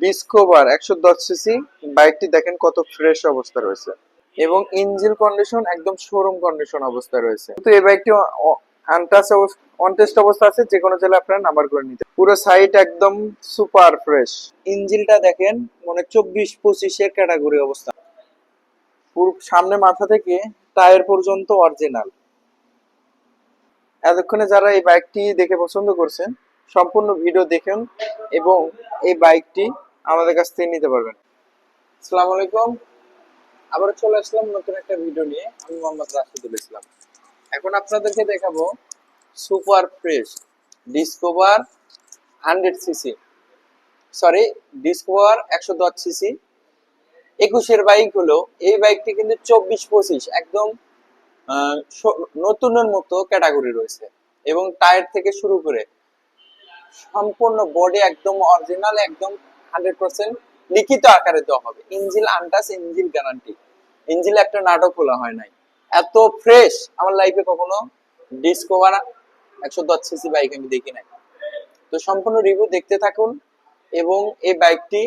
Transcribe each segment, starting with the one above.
Discover একশো দশ CC বাইকটি দেখেন কত ফ্রেশ অবস্থা রয়েছে। এবং ইঞ্জিন কন্ডিশন একদম শোরুম কন্ডিশন অবস্থা রয়েছে। তো এই বাইকটি অবস্থা আছে, যে কোনো আপনারা নাম্বার করে নিতে পুরো সাইড একদম সুপার ফ্রেশ দেখেন মানে চব্বিশ ক্যাটাগরি অবস্থা। পুরো সামনে মাথা থেকে টায়ার পর্যন্ত অরিজিনাল এতক্ষণে যারা এই বাইকটি দেখে পছন্দ করছেন সম্পূর্ণ ভিডিও দেখুন এবং এই বাইকটি আমাদের কাছ থেকে নিতে পারবেন। আসসালামু আলাইকুম। আবার চলে আসলাম নতুন একটা ভিডিও নিয়ে। আমি মোহাম্মদ রাশিদুল ইসলাম। এখন আপনাদেরকে দেখাবো super fresh Discover hundred CC. Sorry, Discover একশো দশ সিসি। একুশের বাইক হলো, এই বাইকটি কিন্তু চব্বিশ পঁচিশ, একদম নতুনের মতো ক্যাটাগরি রয়েছে এবং টায়ার থেকে শুরু করে সম্পূর্ণ বডি একদম অরিজিনাল একদম হান্ড্রেড পার্সেন্ট লিখিত আকারে দেওয়া হবে। ইঞ্জিল আনটাস, ইঞ্জিল গ্যারান্টি। ইঞ্জিল একটা নাটক খোলা হয় নাই। এত ফ্রেশ আমার লাইফে কখনো ডিসকভার একশো দশ সিসি বাইক আমি দেখি নাই। তো সম্পূর্ণ রিভিউ দেখতে থাকুন এবং এই বাইকটি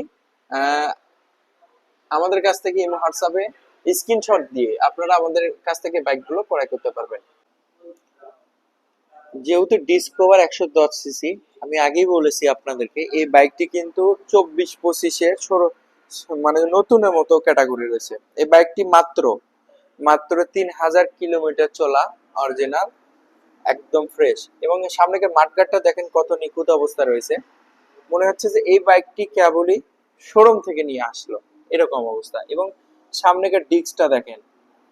আমাদের কাছ থেকে এই হোয়াটসঅ্যাপে স্ক্রিনশট দিয়ে আপনারা আমাদের কাছ থেকে বাইকগুলো ক্রয় করতে পারবেন। যেহেতু ডিসকভার একশো দশ সিসি আমি আগেই বলেছি আপনাদেরকে, এই বাইকটি কিন্তু চব্বিশ পঁচিশের ষোলো মানে নতুনের মতো ক্যাটাগরি রয়েছে। এই বাইকটি মাত্র মাত্র তিন হাজার কিলোমিটার চলা অরিজিনাল একদম ফ্রেশ এবং সামনেকার মাঠঘাটটা দেখেন কত নিখুঁত অবস্থা রয়েছে। মনে হচ্ছে যে এই বাইকটি কেবলই শোরুম থেকে নিয়ে আসলো, এরকম অবস্থা। এবং সামনেকার ডিস্কটা দেখেন,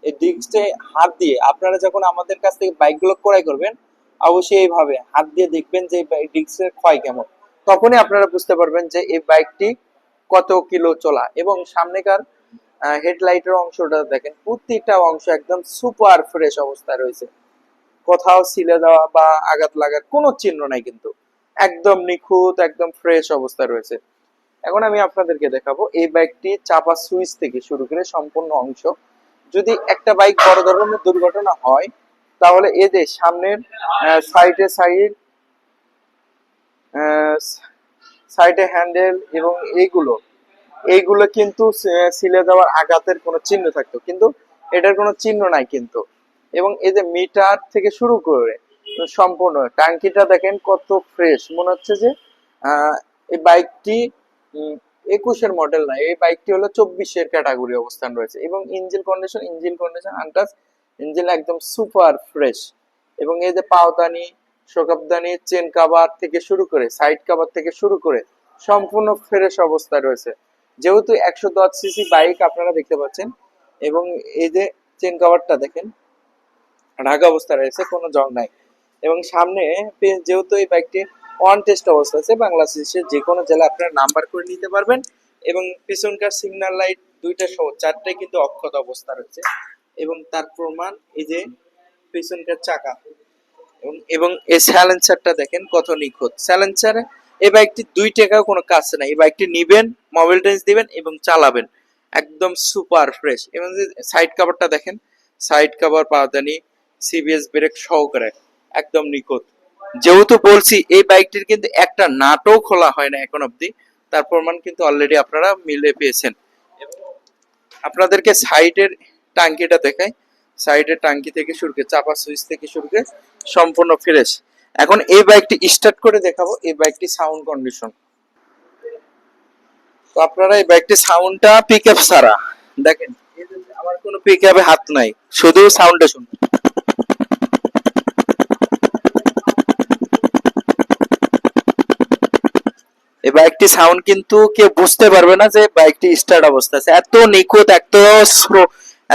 এই ডিস্কটে হাত দিয়ে আপনারা যখন আমাদের কাছ থেকে বাইকগুলো ক্রয় করবেন অবশ্যই এইভাবে হাত দিয়ে দেখবেন যে ডিস্কের ক্ষয় কেমন। তখনই আপনারা বুঝতে পারবেন যে এই বাইকটি কত কিলো চলা এবং সামনেকার হেডলাইটের অংশটা দেখেন, প্রতিটা অংশ একদম সুপার ফ্রেশ অবস্থায় রয়েছে। কোথাও সিলে দেওয়া বা আঘাত লাগার কোনো চিহ্ন নাই কিন্তু। একদম নিখুঁত, একদম ফ্রেশ অবস্থা রয়েছে। এখন আমি আপনাদেরকে দেখাবো এই বাইকটি চাপা সুইচ থেকে শুরু করে সম্পূর্ণ অংশ। যদি একটা বাইক বড় ধরনের দুর্ঘটনা হয় তাহলে এই যে সামনের সাইডে সাইড সাইডে হ্যান্ডেল এবং এইগুলো এইগুলো কিন্তু সিলে দেওয়ার আঘাতের কোনো চিহ্ন থাকতো। কিন্তু এটার কোনো চিহ্ন নাই কিন্তু। এবং এই যে মিটার থেকে শুরু করে সম্পূর্ণ, টাঙ্কিটা দেখেন কত ফ্রেশ মনে হচ্ছে যে এই বাইকটি একুশের মডেল না, এই বাইকটি হলো চব্বিশের ক্যাটাগরি অবস্থান রয়েছে। এবং engine condition engine condition untouched engine একদম সুপার ফ্রেশ। এবং এই যে পাওদানি শোকাবদানি, চেন কাভার থেকে শুরু করে, সাইড কাভার থেকে শুরু করে, সম্পূর্ণ ফ্রেশ অবস্থায় রয়েছে। যেহেতু একশো দশ সিসি বাইক আপনারা দেখতে পাচ্ছেন, এবং এই যে চেন কাভারটা দেখেন ঢাকা অবস্থা রয়েছে, কোনো জং নাই। এবং সামনে যেহেতু এই বাইকটি অন টেস্ট অবস্থা আছে, বাংলাদেশের যে কোনো জেলা আপনারা নাম্বার করে নিতে পারবেন। এবং পিছনকার সিগন্যাল লাইট দুইটা সহ চারটাই কিন্তু অক্ষত অবস্থা রয়েছে। এবং তার প্রমাণ এই যে পিছনকার চাকা। এবং এবং এই স্যালেন্সারটা দেখেন কত নিখুঁত। স্যালেন্সার এই বাইকটি দুই টাকাও কোনো কাজ নাই। এই বাইকটি নিবেন মোবাইল টেন্স দিবেন এবং চালাবেন। একদম সুপার ফ্রেশ। এবং সাইড কাভারটা দেখেন সাইড কাভার পাওদানি সিবিএস ব্রেক সহকারে একদম নিখুঁত। যেহেতু বলছি এই বাইকটির কিন্তু একটা নাটও খোলা হয় না এখন অবধি। তার প্রমাণ কিন্তু অলরেডি আপনারা মিলে পেয়েছেন। আপনাদেরকে সাইডের টাঙ্কিটা দেখাই। সাইডের টাঙ্কি থেকে শুরু করে চাপা সুইচ থেকে শুরু করে সম্পূর্ণ ফ্রেশ এখন এই বাইকটি স্টার্ট করে দেখাবো, এই বাইকটি সাউন্ড কন্ডিশন তো আপনারা এই বাইকটি সাউন্ডটা পিক আপ ছাড়া, দেখেন, আমার কোনো পিক আপে হাত নাই, শুধু সাউন্ডটা শুনুন। এই বাইকটি সাউন্ড কিন্তু কেউ বুঝতে পারবে না যে বাইকটি স্টার্ট অবস্থা আছে। এত নিখুঁত, এত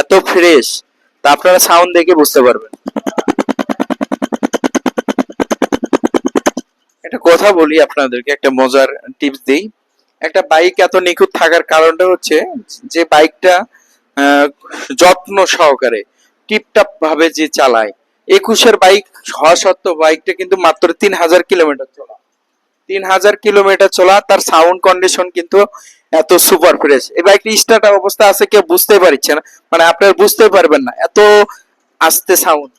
এত ফ্রেশ তা আপনারা সাউন্ড দেখে বুঝতে পারবেন। একটা কথা বলি আপনাদেরকে, একটা মজার টিপস দেই। একটা বাইক এত নিখুঁত থাকার কারণটা হচ্ছে যে বাইকটা যত্ন সহকারে টিপটাপ ভাবে যে চালায়। একুশের বাইক হওয়া সত্ত্বেও বাইকটা কিন্তু মাত্র তিন হাজার কিলোমিটার চলা। তিন হাজার কিলোমিটার চলা, তার সাউন্ড কন্ডিশন কিন্তু এত সুপার ফ্রেশ এই বাইকটি স্টার্ট অবস্থা আছে, কেউ বুঝতে পারছে না। মানে আপনার বুঝতে পারবেন না। এত আস্তে সাউন্ড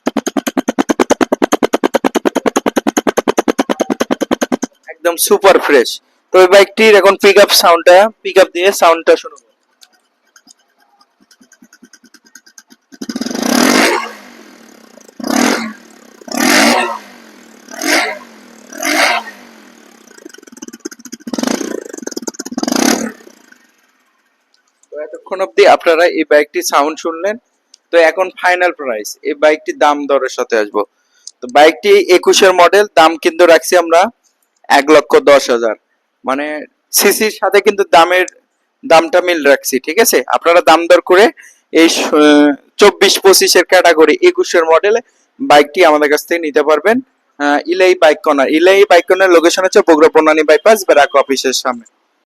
একদম সুপার ফ্রেশ তো এই বাইকটির এখন পিক আপ সাউন্ডটা পিক আপ দিয়ে সাউন্ডটা শুনব এতক্ষণ অব্দি আপনারা এই বাইকটি সাউন্ড শুনলেন। তো এখন ফাইনাল প্রাইস এই বাইকটির দাম দরের সাথে আসব। তো বাইকটি একুশের মডেল দাম কিন্তু রাখছি আমরা এক লক্ষ দশ হাজার। মানে সিসির সাথে কিন্তু দামের, দামটা মিল রাখছি, ঠিক আছে? আপনারা দাম দর করে এই চব্বিশ পঁচিশের ক্যাটাগরি একুশের মডেলে বাইকটি আমাদের কাছ থেকে নিতে পারবেন। ইলাই বাইক কর্নার ইলাই বাইক কর্নার লোকেশন হচ্ছে বগুড়া বনানী বাইপাস ব্যারাক অফিসের সামনে।